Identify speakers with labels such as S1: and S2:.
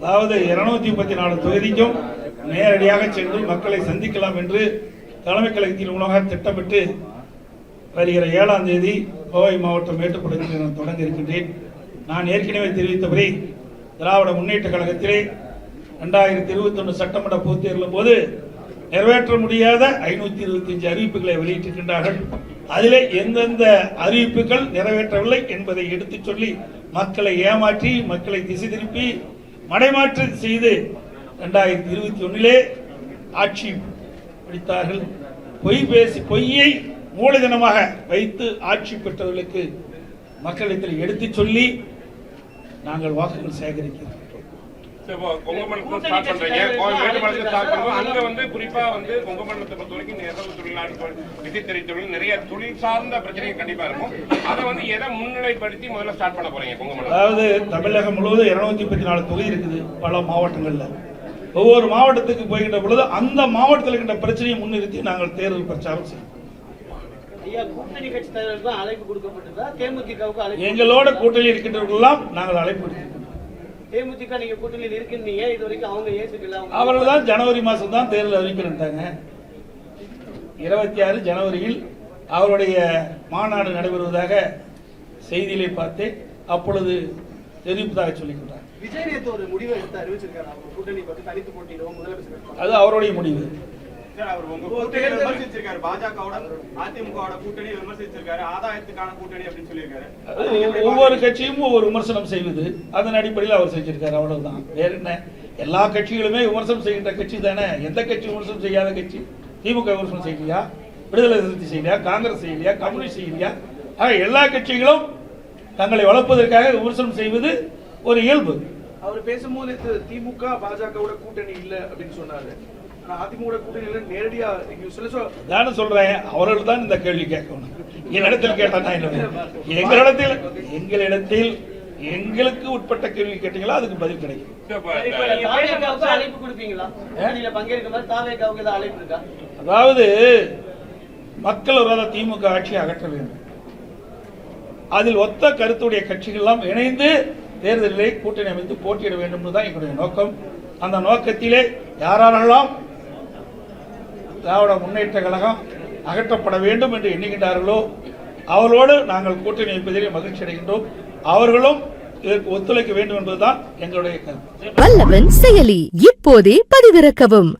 S1: அதாவது இருநூத்தி முப்பத்தி நாலு தொகுதிக்கும் நேரடியாக சென்று மக்களை சந்திக்கலாம் என்று தலைமை கழகத்தின் மூலமாக திட்டமிட்டு வருகிற ஏழாம் தேதி கோவை மாவட்டம் மேட்டுப்பாளையத்தில் நான் தொடங்க இருக்கின்றேன். நான் ஏற்கனவே தெரிவித்தபடி திராவிட முன்னேற்ற கழகத்திலே ரெண்டாயிரத்தி இருபத்தொன்று சட்டமன்ற பொதுத் தேர்தலின் போது நிறைவேற்ற முடியாத ஐநூத்தி இருபத்தி அஞ்சு அறிவிப்புகளை வெளியிட்டிருக்கின்றார்கள். அதிலே எந்தெந்த அறிவிப்புகள் நிறைவேற்றவில்லை என்பதை எடுத்துச் சொல்லி மக்களை ஏமாற்றி மக்களை திசை திருப்பி மடைமாற்றம் செய்து ரெண்டாயிரத்தி இருபத்தி ஒன்றிலே ஆட்சி பிடித்தார்கள். பொய் பேசி பொய்யை மூலதனமாக வைத்து ஆட்சி பெற்றவர்களுக்கு மக்களிடத்தில் எடுத்துச் சொல்லி நாங்கள் வாக்குகள் சேகரிக்கிறோம்.
S2: கொங்குமண்டலத்தை ஸ்டார்ட் பண்றீங்க. மேட்டுப்பாளையத்தை ஸ்டார்ட் பண்ணுவோம் அங்க வந்து குறிப்பா வந்து கொங்குமண்டலத்தை பொறுத்த வரைக்கும் தொழிலாளர்கள் விசைத்தறி தொழில் நிறைய தொழில் சார்ந்த பிரச்சனைகள் கண்டிப்பா இருக்கும். அதை வந்து எதை முன்னிலைப்படுத்தி முதல்ல ஸ்டார்ட் பண்ண போறீங்க கொங்குமண்டலம்
S1: அதாவது தமிழகம் முழுவதும் இருநூத்தி முப்பத்தி நாலு தொகுதி இருக்குது பல மாவட்டங்கள்ல. ஒவ்வொரு மாவட்டத்துக்கு போகின்ற பொழுது அந்த மாவட்டத்தில் இருக்கின்ற பிரச்சனையை முன்னிறுத்தி நாங்கள் தேர்தல் பிரச்சாரம் செய்வோம்.
S3: ஐயா கூட்டணி கட்சி தலைவர்கள் தான் அழைப்பு கொடுக்கப்பட்டதா தேமுதிகவுக்கு அழைப்பு
S1: எங்களோட கூட்டணியில் இருக்கின்றவர்களெல்லாம் நாங்கள் அழைப்பு விடுக்கிறோம்.
S3: தேமுதிக நீங்க கூட்டணியில் இருக்கீங்க இது வரைக்கும் அவங்க அவங்க
S1: அவர்கள் தான் ஜனவரி மாதம் தான் தேர்தல் அறிவிக்கிறேன்ட்டாங்க இருபத்தி ஆறு ஜனவரியில் அவருடைய மாநாடு நடைபெறுவதாக செய்தியிலே பார்த்தேன். அப்பொழுது தெரிவிப்பதாக சொல்லிக்கின்றார்
S3: விஜய் ஒரு முடிவை எடுத்து அறிவிச்சிருக்காரு. அவங்க கூட்டணி பத்தி தனித்து போட்டியிடுவோம் முதலமைச்சர்.
S1: அது அவருடைய முடிவு.
S4: சார், அவர் உங்க கூட்டணியை விமர்சிச்சிருக்காரு. பாஜகவோட அதிமுகவோட கூட்டணி விமர்சிச்சிருக்காரு. ஆதாயத்துக்கான கூட்டணி அப்படின்னு சொல்லியிருக்காரு.
S1: அது ஒவ்வொரு கட்சியும் ஒவ்வொரு விமர்சனம் செய்வது. அதன் அடிப்படையில் அவர் செஞ்சிருக்காரு. அவ்வளவுதான். வேற என்ன? எல்லா கட்சிகளுமே விமர்சனம் செய்கின்ற கட்சி தானே? எந்த கட்சி விமர்சனம் செய்யாத கட்சி? திமுக விமர்சனம் செய்யலையா? விடுதலை சிறுத்தை செய்யலையா? காங்கிரஸ் செய்யலையா? கம்யூனிஸ்ட் செய்யலையா? ஆக எல்லா கட்சிகளும் தங்களை வளர்ப்பதற்காக விமர்சனம் செய்வது ஒரு இயல்பு.
S5: அவர் பேசும்போது திமுக பாஜகவோட கூட்டணி இல்ல அப்படின்னு சொன்னாரு. அதிமுக நேரடியா
S1: சொல்றேன். அவர்கள் தான் இந்த கேள்வி கேட்கணும். என்னிடத்தில் கேட்டா நான் என்ன எங்களிடத்தில் எங்களிடத்தில் எங்களுக்கு உட்பட்ட கேள்வி கேட்டீங்களா? அதுக்கு பதில் கிடைக்கும்.
S3: அழைப்பு
S1: அதாவது மக்கள் விரோத திமுக ஆட்சியை அகற்ற வேண்டும். அதில் ஒத்த கருத்துடைய கட்சிகளெல்லாம் இணைந்து தேர்தலிலே கூட்டணி அமைந்து போட்டியிட வேண்டும் தான் எங்களுடைய நோக்கம். அந்த நோக்கத்திலே யாரெல்லாம் திராவிட முன்னேற்ற கழகம் அகற்றப்பட வேண்டும் என்று எண்ணுகின்றார்களோ அவர்களோடு நாங்கள் கூட்டணி வைப்பதிலே மகிழ்ச்சி அடைகின்றோம். அவர்களும் இதற்கு ஒத்துழைக்க வேண்டும் என்பதுதான் எங்களுடைய கருத்து.
S6: வல்லவன் செயலி இப்போதே பதிவிறக்கவும்.